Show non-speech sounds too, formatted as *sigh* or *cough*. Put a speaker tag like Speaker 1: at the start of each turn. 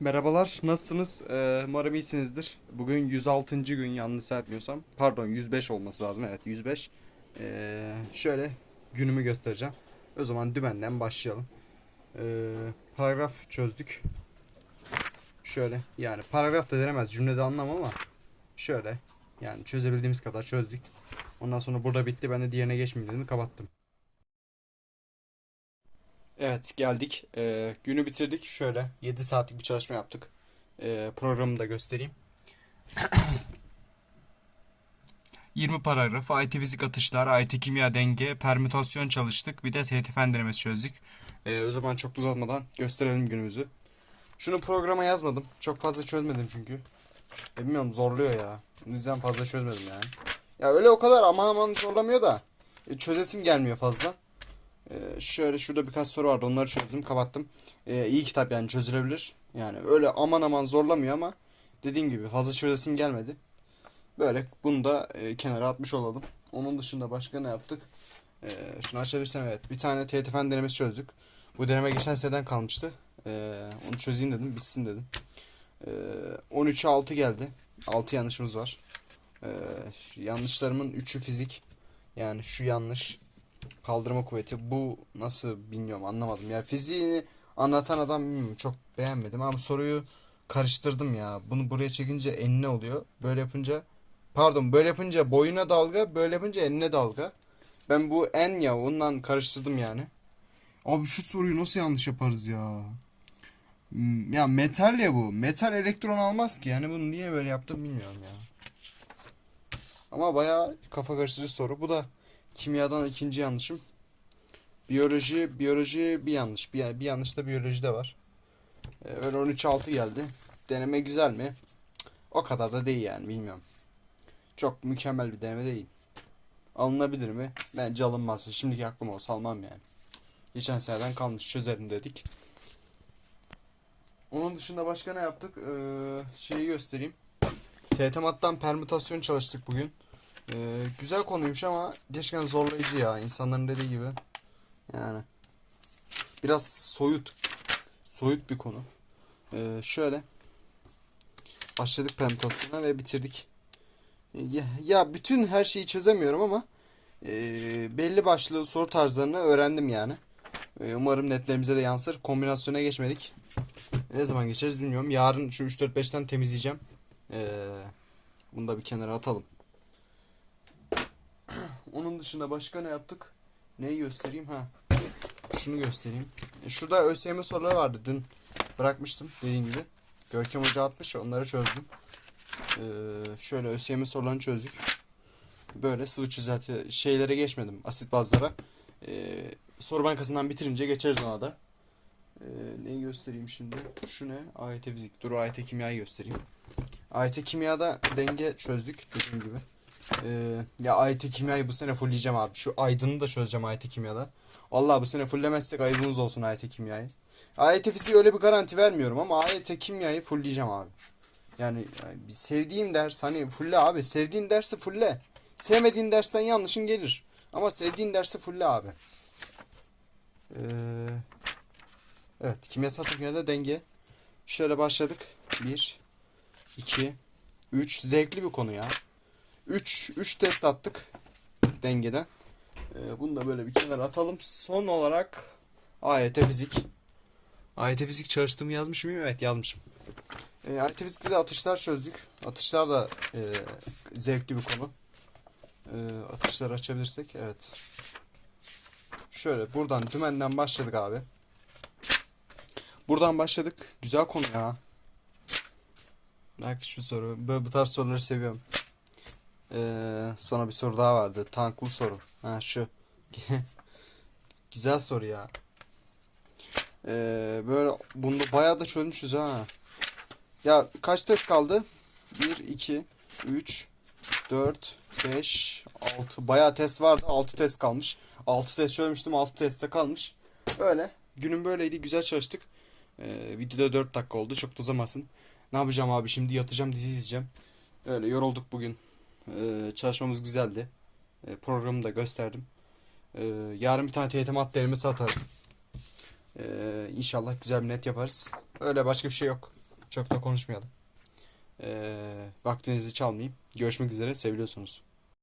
Speaker 1: Merhabalar, nasılsınız? Ee, umarım iyisinizdir. Bugün 106. gün yanlış etmiyorsam. Pardon 105 olması lazım. Evet 105. Ee, şöyle günümü göstereceğim. O zaman dümenden başlayalım. Ee, paragraf çözdük. Şöyle yani paragraf da denemez cümlede anlam ama şöyle yani çözebildiğimiz kadar çözdük. Ondan sonra burada bitti. Ben de diğerine geçmeyeyim dedim kapattım. Evet geldik. Ee, günü bitirdik. Şöyle 7 saatlik bir çalışma yaptık. Ee, programı da göstereyim. 20 paragraf, IT fizik atışlar, IT kimya denge, permütasyon çalıştık. Bir de TET fen denemesi çözdük. Ee, o zaman çok da uzatmadan gösterelim günümüzü. Şunu programa yazmadım. Çok fazla çözmedim çünkü. E, bilmiyorum zorluyor ya. O yüzden fazla çözmedim yani. Ya öyle o kadar aman aman zorlamıyor da. E, çözesim gelmiyor fazla. Ee, şöyle şurada birkaç soru vardı onları çözdüm kapattım. Ee, iyi kitap yani çözülebilir. Yani öyle aman aman zorlamıyor ama dediğim gibi fazla çözesim gelmedi. Böyle bunu da e, kenara atmış olalım. Onun dışında başka ne yaptık? Ee, şunu açabilirsem evet. Bir tane TET denemesi çözdük. Bu deneme geçen seneden kalmıştı. Ee, onu çözeyim dedim bitsin dedim. Ee, 13'e 6 geldi. 6 yanlışımız var. Ee, yanlışlarımın 3'ü fizik. Yani şu yanlış kaldırma kuvveti bu nasıl bilmiyorum anlamadım. Ya fiziğini anlatan adam bilmiyorum çok beğenmedim. Ama soruyu karıştırdım ya. Bunu buraya çekince enine oluyor. Böyle yapınca pardon böyle yapınca boyuna dalga böyle yapınca enine dalga. Ben bu en ya ondan karıştırdım yani. Abi şu soruyu nasıl yanlış yaparız ya? Hmm, ya metal ya bu. Metal elektron almaz ki. Yani bunu niye böyle yaptım bilmiyorum ya. Ama bayağı kafa karıştırıcı soru. Bu da Kimyadan ikinci yanlışım. Biyoloji, biyoloji bir yanlış. Bir, bir yanlış da biyolojide var. Ee, öyle 13-6 geldi. Deneme güzel mi? O kadar da değil yani bilmiyorum. Çok mükemmel bir deneme değil. Alınabilir mi? Bence alınmaz. Şimdiki aklım olsa almam yani. Geçen seneden kalmış çözerim dedik. Onun dışında başka ne yaptık? Ee, şeyi göstereyim. TET mattan permütasyon çalıştık bugün. Ee, güzel konuymuş ama gerçekten zorlayıcı ya insanların dediği gibi. Yani biraz soyut soyut bir konu. Ee, şöyle başladık permütasyona ve bitirdik. Ya, ya bütün her şeyi çözemiyorum ama e, belli başlı soru tarzlarını öğrendim yani. E, umarım netlerimize de yansır. Kombinasyona geçmedik. Ne zaman geçeriz bilmiyorum. Yarın şu 3-4-5'ten temizleyeceğim. E, bunu da bir kenara atalım. Onun dışında başka ne yaptık? Neyi göstereyim ha? Şunu göstereyim. E, şurada ÖSYM soruları vardı. Dün bırakmıştım dediğim gibi. Görkem Hoca atmış ya, onları çözdüm. Ee, şöyle ÖSYM sorularını çözdük. Böyle sıvı çözelti şeylere geçmedim. Asit bazlara. Ee, soru bankasından bitirince geçeriz ona da. Ee, neyi göstereyim şimdi? Şu ne? AYT fizik. Dur AYT kimyayı göstereyim. AYT kimyada denge çözdük dediğim gibi. Ee, ya AYT kimyayı bu sene fullleyeceğim abi. Şu aydını da çözeceğim AYT kimyada. Allah bu sene fulllemezsek ayıbımız olsun AYT kimyayı. AYT fiziği öyle bir garanti vermiyorum ama AYT kimyayı fullleyeceğim abi. Yani, yani sevdiğim ders hani fulle abi. Sevdiğin dersi fulle. Sevmediğin dersten yanlışın gelir. Ama sevdiğin dersi fulle abi. Ee, evet kimyasal tekniklerde denge. Şöyle başladık. 1 2 3 zevkli bir konu ya. 3 3 test attık dengeden. Ee, bunu da böyle bir kenara atalım. Son olarak AYT fizik. AYT fizik çalıştığımı yazmış mıyım? Evet yazmışım. E, AYT fizikte de atışlar çözdük. Atışlar da e, zevkli bir konu. E, atışları açabilirsek evet. Şöyle buradan dümenden başladık abi. Buradan başladık. Güzel konu ya. Belki şu soru. Böyle bu tarz soruları seviyorum. Ee, sonra bir soru daha vardı. Tanklı soru. Ha şu. *laughs* Güzel soru ya. Ee, böyle bunu bayağı da çözmüşüz ha. Ya kaç test kaldı? 1, 2, 3, 4, 5, 6. Bayağı test vardı. 6 test kalmış. 6 test çözmüştüm. 6 testte kalmış. Böyle. Günün böyleydi. Güzel çalıştık. Ee, videoda 4 dakika oldu. Çok da. Ne yapacağım abi? Şimdi yatacağım dizi izleyeceğim. Öyle yorulduk bugün. Ee, çalışmamız güzeldi. Ee, programı da gösterdim. Ee, yarın bir tane TYT mat denemesi atarım. Ee, inşallah güzel bir net yaparız. Öyle başka bir şey yok. Çok da konuşmayalım. Ee, vaktinizi çalmayayım. Görüşmek üzere. Seviliyorsunuz.